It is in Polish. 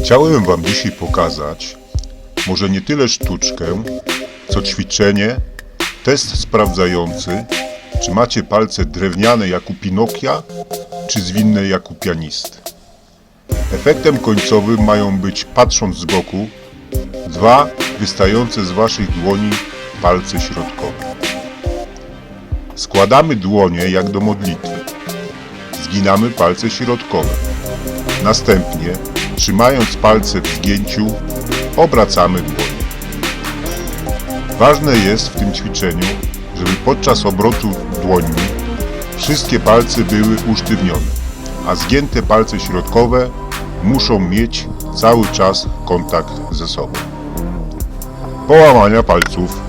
Chciałem Wam dzisiaj pokazać może nie tyle sztuczkę, co ćwiczenie, test sprawdzający, czy macie palce drewniane jak u Pinokia, czy zwinne jak u pianisty. Efektem końcowym mają być, patrząc z boku, dwa wystające z Waszych dłoni palce środkowe. Składamy dłonie jak do modlitwy. Zginamy palce środkowe. Następnie, trzymając palce w zgięciu, obracamy dłonie. Ważne jest w tym ćwiczeniu, żeby podczas obrotu dłońmi wszystkie palce były usztywnione, a zgięte palce środkowe muszą mieć cały czas kontakt ze sobą. Połamania palców